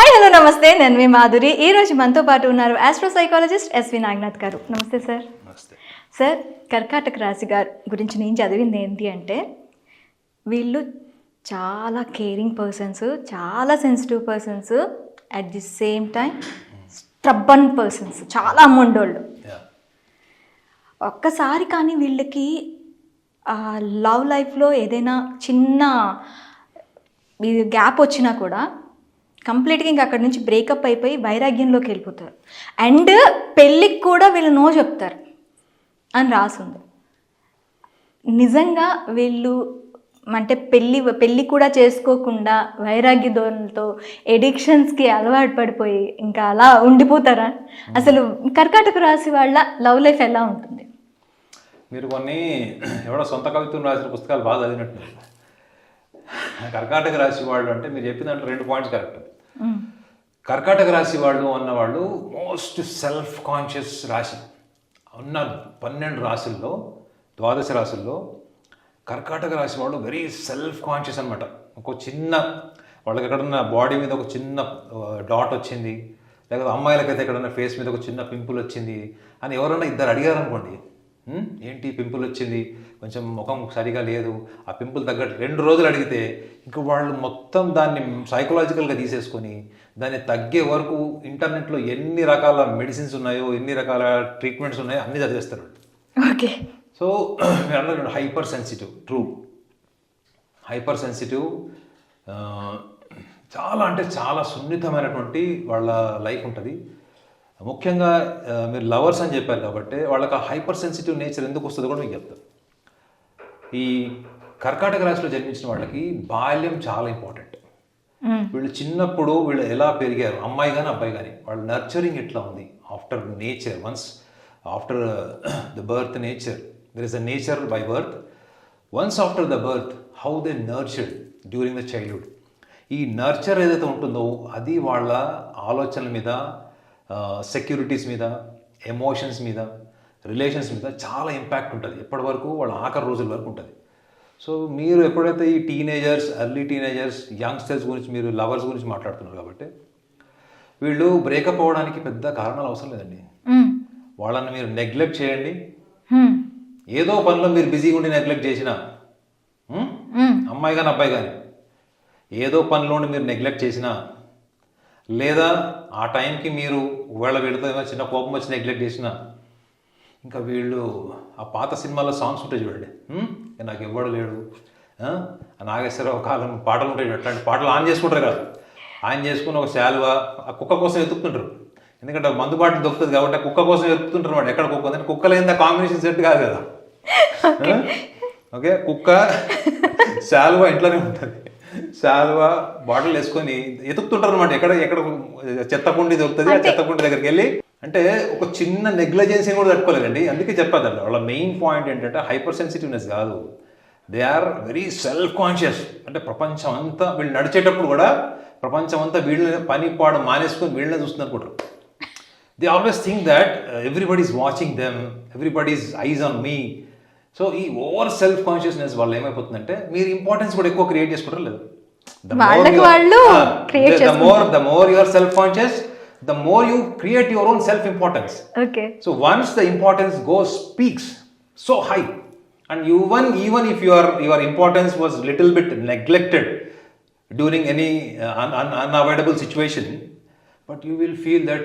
Hi hello నమస్తే. నేను మీ మాధురి. ఈ రోజు మనతో పాటు ఉన్నారు ఆస్ట్రో సైకాలజిస్ట్ ఎస్వి నాగనాథ్ గారు. నమస్తే సార్ సార్ కర్కాటక రాశి గారి గురించి నేను చదివింది ఏంటి అంటే వీళ్ళు చాలా కేరింగ్ పర్సన్స్ చాలా sensitive persons at the same time stubborn persons చాలా అమ్మండోళ్ళు యా ఒక్కసారి కానీ వీళ్ళకి లవ్ లైఫ్లో ఏదైనా చిన్న గ్యాప్ వచ్చినా కూడా కంప్లీట్గా ఇంకా అక్కడి నుంచి బ్రేకప్ అయిపోయి వైరాగ్యంలోకి వెళ్ళిపోతారు. అండ్ పెళ్ళికి కూడా వీళ్ళు నో చెప్తారు అని రాసింది. నిజంగా వీళ్ళు అంటే పెళ్ళి పెళ్ళి కూడా చేసుకోకుండా వైరాగ్య ధోరణితో ఎడిక్షన్స్కి అలవాటు పడిపోయి ఇంకా అలా ఉండిపోతారా? అసలు కర్కాటక రాశి వాళ్ళ లవ్ లైఫ్ ఎలా ఉంటుంది? మీరు కొన్ని ఎవడో సొంత కవిత్వం రాసిన పుస్తకాలు బాగా చదివినట్టు. కర్కాటక రాశి వాళ్ళు అంటే మీరు చెప్పిన రెండు పాయింట్స్ కరెక్ట్. కర్కాటక రాశి వాళ్ళు అన్నవాళ్ళు మోస్ట్ సెల్ఫ్ కాన్షియస్ రాశి. ఉన్న పన్నెండు రాశుల్లో ద్వాదశ రాశుల్లో కర్కాటక రాశి వాళ్ళు వెరీ సెల్ఫ్ కాన్షియస్ అనమాట ఒక చిన్న వాళ్ళకి ఎక్కడన్నా బాడీ మీద ఒక చిన్న డాట్ వచ్చింది లేకపోతే అమ్మాయిలకైతే ఎక్కడన్నా ఫేస్ మీద ఒక చిన్న పింపుల్ వచ్చింది అని ఎవరన్నా ఇద్దరు అడిగారు అనుకోండి ఏంటి పింపుల్ వచ్చింది? కొంచెం ముఖం సరిగా లేదు. ఆ పింపుల్ తగ్గట్టు రెండు రోజులు అడిగితే ఇంకా వాళ్ళు మొత్తం దాన్ని సైకలాజికల్గా తీసేసుకొని దాన్ని తగ్గే వరకు ఇంటర్నెట్లో ఎన్ని రకాల మెడిసిన్స్ ఉన్నాయో ఎన్ని రకాల ట్రీట్మెంట్స్ ఉన్నాయో అన్నీ చదివేస్తారు ఓకే. సో మీరు hyper sensitive true hyper sensitive చాలా అంటే చాలా సున్నితమైనటువంటి వాళ్ళ లైఫ్ ఉంటుంది. ముఖ్యంగా మీరు లవర్స్ అని చెప్పారు కాబట్టి వాళ్ళకి ఆ హైపర్ సెన్సిటివ్ నేచర్ ఎందుకు వస్తుందో కూడా మీకు చెప్తాను. ఈ కర్కాటక రాశిలో జన్మించిన వాళ్ళకి బాల్యం చాలా ఇంపార్టెంట్. వీళ్ళు చిన్నప్పుడు వీళ్ళు ఎలా పెరిగారు? అమ్మాయి కానీ అబ్బాయి కానీ వాళ్ళ నర్చరింగ్ ఎట్లా ఉంది? After nature once after the birth nature. There is a nature by birth once after the birth how they nurtured during the childhood. ఈ నర్చర్ ఏదైతే ఉంటుందో అది వాళ్ళ ఆలోచనల మీద సెక్యూరిటీస్ మీద ఎమోషన్స్ మీద రిలేషన్స్ మీద చాలా ఇంపాక్ట్ ఉంటుంది ఎప్పటి వరకు వాళ్ళ ఆఖరి రోజుల వరకు ఉంటుంది సో మీరు ఎప్పుడైతే ఈ టీనేజర్స్ ఎర్లీ టీనేజర్స్ యంగ్స్టర్స్ గురించి మీరు లవర్స్ గురించి మాట్లాడుతున్నారు కాబట్టి వీళ్ళు బ్రేకప్ అవ్వడానికి పెద్ద కారణాలు అవసరం లేదండి. వాళ్ళని మీరు నెగ్లెక్ట్ చేయండి. ఏదో పనిలో మీరు బిజీగా ఉండి నెగ్లెక్ట్ చేసిన మ్మ్. అమ్మాయి కానీ అబ్బాయి కానీ ఏదో పనిలో మీరు నెగ్లెక్ట్ చేసినా లేదా ఆ టైంకి మీరు ఒకవేళ ఏమైనా చిన్న కోపం వచ్చి నెగ్లెక్ట్ చేసినా ఇంకా వీళ్ళు ఆ పాత సినిమాలో సాంగ్స్ ఉంటాయి చూడండి. "హ్మ్? ఇక నాకు ఎవ్వడు లేడు. నాగేశ్వరరావు కాలం పాటలు ఉంటాయి చూడండి. అట్లాంటి పాటలు ఆన్ చేసుకుంటారు కదా. ఆన్ చేసుకుని ఒక శాలువా ఆ కుక్క కోసం ఎత్తుకుంటారు ఎందుకంటే ఆ మందు బాటిల్ దొరుకుతుంది కాబట్టి ఆ కుక్క కోసం ఎత్తుకుంటారు వాడు. ఎక్కడ కుక్క? ఉంది కుక్క లేదా కాంబినేషన్ సెట్ కాదు కదా? ఓకే కుక్క శాలువా ఇంట్లోనే ఉంటుంది. శాలువా బాటిల్ వేసుకొని ఎతుకుతుంటారు అనమాట ఎక్కడ ఎక్కడ చెత్త కుండి దొరుకుతుంది ఆ చెత్త కుండి దగ్గరికి వెళ్ళి. అంటే ఒక చిన్న నెగ్లజెన్సీ కూడా తట్టుకోలేదండి అందుకే చెప్పదండి వాళ్ళ మెయిన్ పాయింట్ ఏంటంటే హైపర్ సెన్సిటివ్నెస్ కాదు. They are very self conscious అంటే ప్రపంచం అంతా వీళ్ళు నడిచేటప్పుడు కూడా ప్రపంచం అంతా వీళ్ళని పని పాడు మానేసుకొని వీళ్ళనే చూస్తుంది అనుకుంటారు they always think that everybody is watching them everybody is eyes on me so ఈ ఓవర్ సెల్ఫ్ కాన్షియస్నెస్ వాళ్ళు ఏమైపోతుందంటే మీరు ఇంపార్టెన్స్ కూడా ఎక్కువ క్రియేట్ చేసుకుంటారు లేదు the more the more your self conscious the more you create your own self importance okay uh, that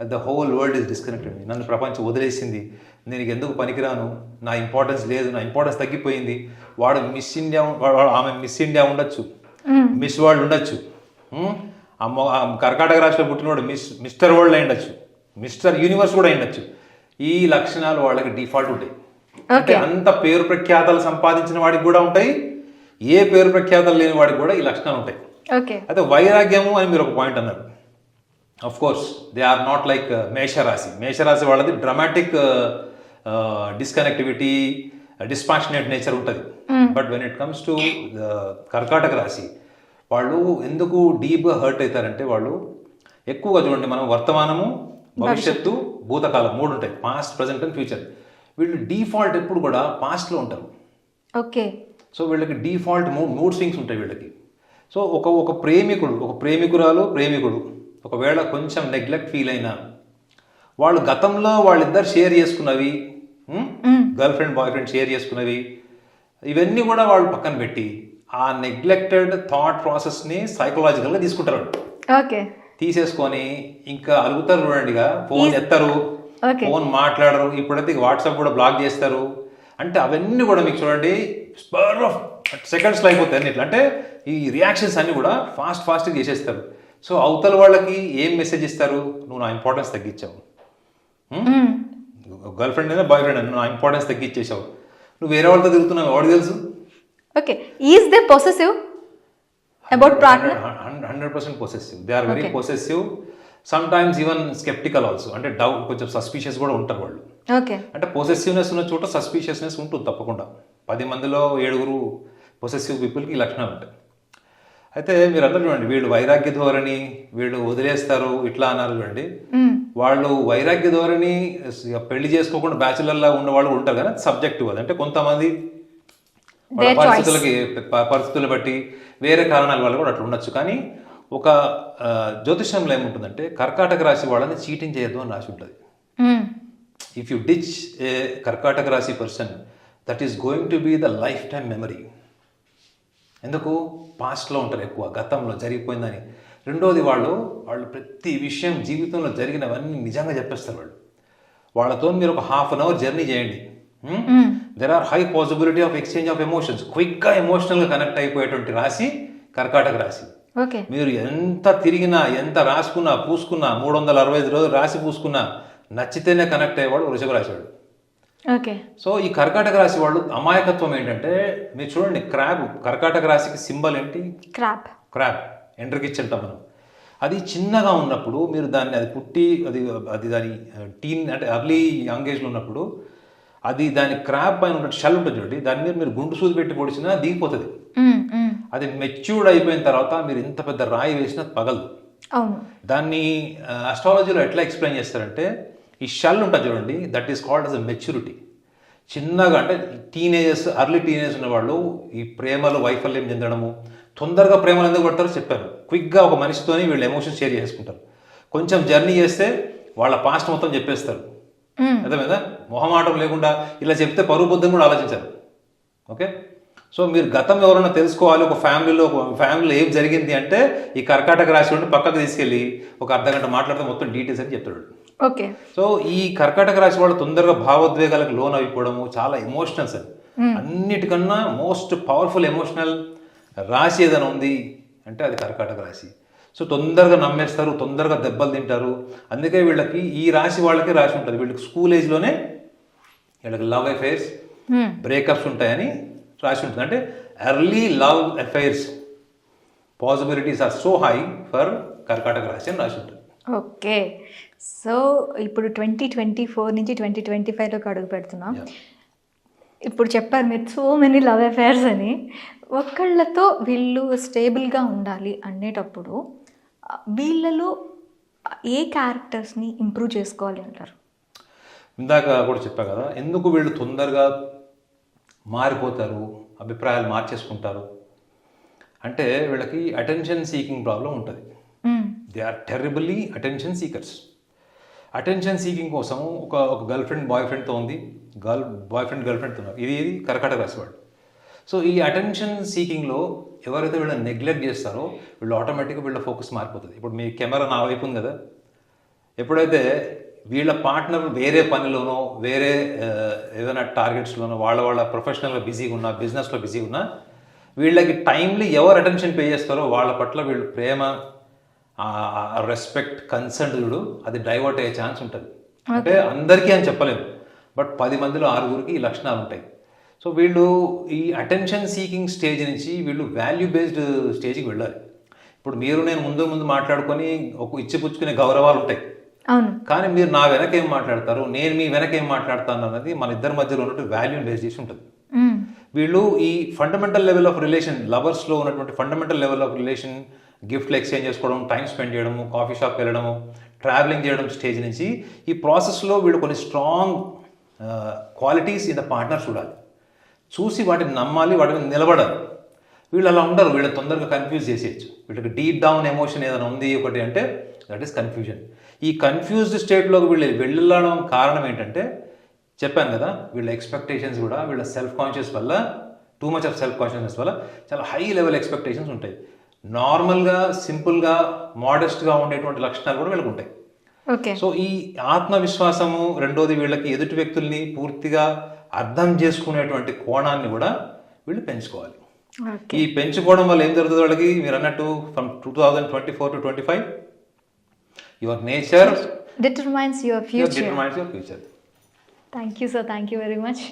uh, the whole world is disconnected. నన్ను ప్రపంచం వదిలేసింది నేను ఎందుకు పనికిరాను? నా ఇంపార్టెన్స్ లేదు నా ఇంపార్టెన్స్ తగ్గిపోయింది. వాడు మిస్ ఇండియా వాడు ఆమె మిస్ ఇండియా ఉండొచ్చు. మిస్ వరల్డ్ ఉండొచ్చు. అమ్మ ఆ కర్కాటక రాష్ట్రంలో పుట్టినవాడు మిస్ మిస్టర్ వరల్డ్ అయి ఉండొచ్చు మిస్టర్ యూనివర్స్ కూడా అయి ఉండొచ్చు ఈ లక్షణాలు వాళ్ళకి డిఫాల్ట్ ఉంటాయి. అంటే అంత పేరు ప్రఖ్యాతలు సంపాదించిన వాడికి కూడా ఉంటాయి. ఏ పేరు ప్రఖ్యాతలు లేని వాడికి కూడా ఈ లక్షణాలు ఉంటాయి. అయితే వైరాగ్యము అని మీరు ఒక పాయింట్ అన్నారు. Of course they are not like మేషరాశి. మేషరాశి వాళ్ళది డ్రమాటిక్ డిస్కనెక్టివిటీ డిస్పాషనేట్ నేచర్ ఉంటుంది. But when it comes to కర్కాటక రాశి వాళ్ళు ఎందుకు డీప్గా హర్ట్ అవుతారంటే వాళ్ళు ఎక్కువగా చూడండి మనం వర్తమానము భవిష్యత్తు. భూతకాలం మూడు ఉంటాయి పాస్ట్ ప్రజెంట్ అండ్ ఫ్యూచర్ వీళ్ళు డిఫాల్ట్ ఎప్పుడు కూడా పాస్ట్లో ఉంటారు. ఓకే. సో వీళ్ళకి డిఫాల్ట్ మూడ్ మూడ్ స్వింగ్స్ ఉంటాయి వీళ్ళకి. సో ఒక ఒక ప్రేమికుడు ఒక ప్రేమికురాలు ప్రేమికుడు ఒకవేళ కొంచెం నెగ్లెక్ట్ ఫీల్ అయినా వాళ్ళు గతంలో వాళ్ళిద్దరు షేర్ చేసుకున్నవి girlfriend boyfriend share చేసుకున్నవి ఇవన్నీ కూడా వాళ్ళు పక్కన పెట్టి ఆ నెగ్లెక్టెడ్ థాట్ ప్రాసెస్ని సైకలాజికల్గా తీసుకుంటారు. ఓకే. తీసేసుకొని ఇంకా అలుగుతారు చూడండిగా. ఫోన్ ఎత్తరు. ఫోన్ మాట్లాడరు. ఇప్పుడైతే వాట్సాప్ కూడా బ్లాక్ చేస్తారు. అంటే అవన్నీ కూడా మీకు చూడండి స్పర్ ఆఫ్ సెకండ్స్లో అయిపోతాయి అన్ని ఇట్లా అంటే ఈ రియాక్షన్స్ అన్ని కూడా ఫాస్ట్ ఫాస్ట్గా చేసేస్తారు. సో అవతల వాళ్ళకి ఏం మెసేజ్ ఇస్తారు? నువ్వు నా ఇంపార్టెన్స్ తగ్గించావు. గర్ల్ ఫ్రెండ్ అయినా బాయ్ ఫ్రెండ్ అయినా నా ఇంపార్టెన్స్ తగ్గించేసావు నువ్వు వేరే వాళ్ళతో తిరుగుతున్నావు ఎవరికి తెలుసు. Okay is they possessive about partner hundred percent possessive they are very possessive sometimes even skeptical also అంటే డౌట్ కొంచెం సస్పీషియస్ కూడా ఉంటారు వాళ్ళు. ఓకే అంటే పొసెసివ్నెస్ ఉన్న చోట సస్పీషియస్నెస్ ఉంటుంది తప్పకుండా. పది మందిలో ఏడుగురు పొసెసివ్ పీపుల్కి ఈ లక్షణాలు ఉంటాయి. అయితే మీరు అందరూ చూడండి వీళ్ళు వైరాగ్య ధోరణి వీళ్ళు వదిలేస్తారు ఇట్లా అన్నారు చూడండి. వాళ్ళు వైరాగ్య ధోరణి పెళ్ళి చేసుకోకుండా బ్యాచులర్లా ఉన్న వాళ్ళు ఉంటారు కానీ సబ్జెక్టివ్ అది. అంటే కొంతమంది. పరిస్థితులకి పరిస్థితులు బట్టి వేరే కారణాల వల్ల కూడా అట్లా ఉండొచ్చు. కానీ ఒక జ్యోతిష్యంలో ఏముంటుందంటే కర్కాటక రాశి వాళ్ళని చీటింగ్ చేయొద్దు అని రాసి ఉంటుంది. ఇఫ్ యు డిచ్ ఏ కర్కాటక రాశి person that is going to be the lifetime memory ఎందుకు? పాస్ట్లో ఉంటారు ఎక్కువ గతంలో జరిగిపోయిందని. రెండోది వాళ్ళు వాళ్ళు ప్రతి విషయం జీవితంలో జరిగినవన్నీ నిజంగా చెప్పేస్తారు వాళ్ళు. వాళ్ళతో మీరు ఒక హాఫ్ అన్ అవర్ జర్నీ చేయండి. There are high possibility of exchange of emotions క్విక్గా ఎమోషనల్గా కనెక్ట్ అయిపోయేటువంటి రాశి కర్కాటక రాశి. ఓకే. మీరు ఎంత తిరిగినా ఎంత రాసుకున్నా పూసుకున్నా మూడు వందల అరవై ఐదు రోజులు రాసి పూసుకున్నా నచ్చితేనే కనెక్ట్ అయ్యేవాడు వృషభ రాశివాడు ఓకే. సో ఈ కర్కాటక రాశి వాళ్ళు అమాయకత్వం ఏంటంటే మీరు చూడండి క్రాబ్ కర్కాటక రాశికి సింబల్ ఏంటి? క్రాప్. క్రాబ్ ఎండ్రకిచ్ అంటాం మనం అది చిన్నగా ఉన్నప్పుడు మీరు దాన్ని అది పుట్టి అది అది దాని టీన్ అంటే అర్లీ యంగ్ ఏజ్లో ఉన్నప్పుడు అది దాని క్రాబ్ పైన ఉన్న షెల్ ఉంటుంది చూడండి దాని మీద మీరు గుండు సూది పెట్టి పొడిచినా దిగిపోతుంది. అది మెచ్యూర్డ్ అయిపోయిన తర్వాత మీరు ఇంత పెద్ద రాయి వేసినా పగలదు. అవును. దాన్ని అస్ట్రాలజీలో ఎట్లా ఎక్స్ప్లెయిన్ చేస్తారంటే ఈ షెల్ ఉంటుంది చూడండి that is called as a maturity చిన్నగా అంటే టీనేజర్స్ అర్లీ టీనేజ్ ఉన్న వాళ్ళు ఈ ప్రేమలో వైఫల్యం చెందడము తొందరగా ప్రేమలు ఎందుకు పడతారో చెప్పారు. క్విక్గా ఒక మనిషితోని వీళ్ళు ఎమోషన్ షేర్ చేసుకుంటారు. కొంచెం జర్నీ చేస్తే వాళ్ళ పాస్ట్ మొత్తం చెప్పేస్తారు. అర్థమైందా? మొహమాటం లేకుండా ఇలా చెప్తే పరువు బుద్ధం కూడా ఆలోచించారు. ఓకే? సో మీరు గతం ఎవరైనా తెలుసుకోవాలి ఒక ఫ్యామిలీలో ఒక ఫ్యామిలీలో ఏం జరిగింది అంటే ఈ కర్కాటక రాశి పక్కకు తీసుకెళ్ళి ఒక అర్ధ గంట మాట్లాడితే మొత్తం డీటెయిల్స్ అని చెప్తాడు. ఓకే. సో ఈ కర్కాటక రాశి వాళ్ళు తొందరగా భావోద్వేగాలకు లోన్ అయిపోవడము చాలా ఎమోషనల్స్ అది అన్నిటికన్నా మోస్ట్ పవర్ఫుల్ ఎమోషనల్ రాశి ఏదైనా ఉంది అంటే అది కర్కాటక రాశి. సో తొందరగా నమ్మేస్తారు తొందరగా దెబ్బలు తింటారు. అందుకే వీళ్ళకి ఈ రాశి వాళ్ళకి రాసి ఉంటుంది. వీళ్ళకి స్కూల్ ఏజ్లోనే వీళ్ళకి లవ్ అఫైర్స్ బ్రేకప్స్ ఉంటాయని రాసి ఉంటుంది. అంటే early love affairs possibilities are so high for కర్కాటక రాశి అని రాసి ఉంటుంది. ఓకే. సో ఇప్పుడు ట్వంటీ ట్వంటీ ఫోర్ నుంచి ట్వంటీ ట్వంటీ ఫైవ్లోకి అడుగు పెడుతున్నాం. ఇప్పుడు చెప్పారు మీరు సో మెనీ లవ్ అఫైర్స్ అని. ఒక్కళ్ళతో వీళ్ళు స్టేబుల్గా ఉండాలి అనేటప్పుడు వీళ్ళలో ఏ క్యారెక్టర్స్ని ఇంప్రూవ్ చేసుకోవాలి అంటారు? ఇందాక కూడా చెప్పా కదా ఎందుకు వీళ్ళు తొందరగా మారిపోతారు అభిప్రాయాలు మార్చేసుకుంటారు? అంటే వీళ్ళకి అటెన్షన్ సీకింగ్ ప్రాబ్లం ఉంటుంది. They are terribly attention seekers attention seeking కోసం ఒక ఒక గర్ల్ ఫ్రెండ్ బాయ్ ఫ్రెండ్తో ఉంది. గర్ల్ బాయ్ ఫ్రెండ్ గర్ల్ ఫ్రెండ్తో ఉన్నారు ఇది ఇది కర్కాటక రాశి సో ఈ అటెన్షన్ సీకింగ్లో ఎవరైతే వీళ్ళని నెగ్లెక్ట్ చేస్తారో వీళ్ళు ఆటోమేటిక్గా వీళ్ళ ఫోకస్ మారిపోతుంది. ఇప్పుడు మీ కెమెరా నా వైపు ఉంది కదా. ఎప్పుడైతే వీళ్ళ పార్ట్నర్ వేరే పనిలోనో వేరే ఏదైనా టార్గెట్స్లోనో వాళ్ళ వాళ్ళ ప్రొఫెషనల్గా బిజీగా ఉన్నా బిజినెస్లో బిజీగా ఉన్నా వీళ్ళకి టైంలీ ఎవరు అటెన్షన్ పే చేస్తారో వాళ్ళ పట్ల వీళ్ళు ప్రేమ రెస్పెక్ట్ కన్సర్న్ చూడు అది డైవర్ట్ అయ్యే ఛాన్స్ ఉంటుంది. అంటే అందరికీ అని చెప్పలేము. బట్ పది మందిలో ఆరుగురికి ఈ లక్షణాలు ఉంటాయి. సో వీళ్ళు ఈ అటెన్షన్ సీకింగ్ స్టేజ్ నుంచి వీళ్ళు వాల్యూ బేస్డ్ స్టేజ్కి వెళ్ళాలి. ఇప్పుడు మీరు నేను ముందు ముందు మాట్లాడుకొని ఒక ఇచ్చిపుచ్చుకునే గౌరవాలు ఉంటాయి. అవును. కానీ మీరు నా వెనక ఏం మాట్లాడతారు? నేను మీ వెనక ఏం మాట్లాడతాను అన్నది మన ఇద్దరి మధ్యలో ఉన్నట్టు వాల్యూ బేస్ చేసి ఉంటుంది. వీళ్ళు ఈ ఫండమెంటల్ లెవెల్ ఆఫ్ రిలేషన్ లవర్స్లో ఉన్నటువంటి ఫండమెంటల్ లెవెల్ ఆఫ్ రిలేషన్ గిఫ్ట్లు ఎక్స్చేంజ్ చేసుకోవడం టైం స్పెండ్ చేయడము కాఫీ షాప్కి వెళ్ళడము ట్రావెలింగ్ చేయడం స్టేజ్ నుంచి ఈ ప్రాసెస్లో వీళ్ళు కొన్ని strong qualities in the partner చూడాలి. చూసి వాటిని నమ్మాలి వాటి మీద నిలబడాలి. వీళ్ళు అలా ఉండరు వీళ్ళు తొందరగా కన్ఫ్యూజ్ చేసేయచ్చు. వీళ్ళకి డీప్ డౌన్ ఎమోషన్ ఏదైనా ఉంది ఒకటి అంటే దట్ ఈస్ కన్ఫ్యూజన్. ఈ కన్ఫ్యూజ్డ్ స్టేట్లోకి వీళ్ళు వెళ్ళడం కారణం ఏంటంటే చెప్పాను కదా వీళ్ళ ఎక్స్పెక్టేషన్స్ కూడా వీళ్ళ సెల్ఫ్ కాన్షియస్ వల్ల too much of self consciousness వల్ల చాలా హై లెవెల్ ఎక్స్పెక్టేషన్స్ ఉంటాయి. నార్మల్గా సింపుల్గా మోడెస్ట్గా ఉండేటువంటి లక్షణాలు కూడా వీళ్ళకి ఉంటాయి ఓకే. సో ఈ ఆత్మవిశ్వాసము రెండోది వీళ్ళకి ఎదుటి వ్యక్తుల్ని పూర్తిగా అర్థం చేసుకునేటువంటి కోణాన్ని కూడా వీళ్ళు పెంచుకోవాలి. ఈ పెంచుకోవడం వల్ల ఏం జరుగుతుంది వాళ్ళకి? మీరు అన్నట్టు from two thousand twenty four to twenty five your nature determines your future determines your future thank you sir thank you very much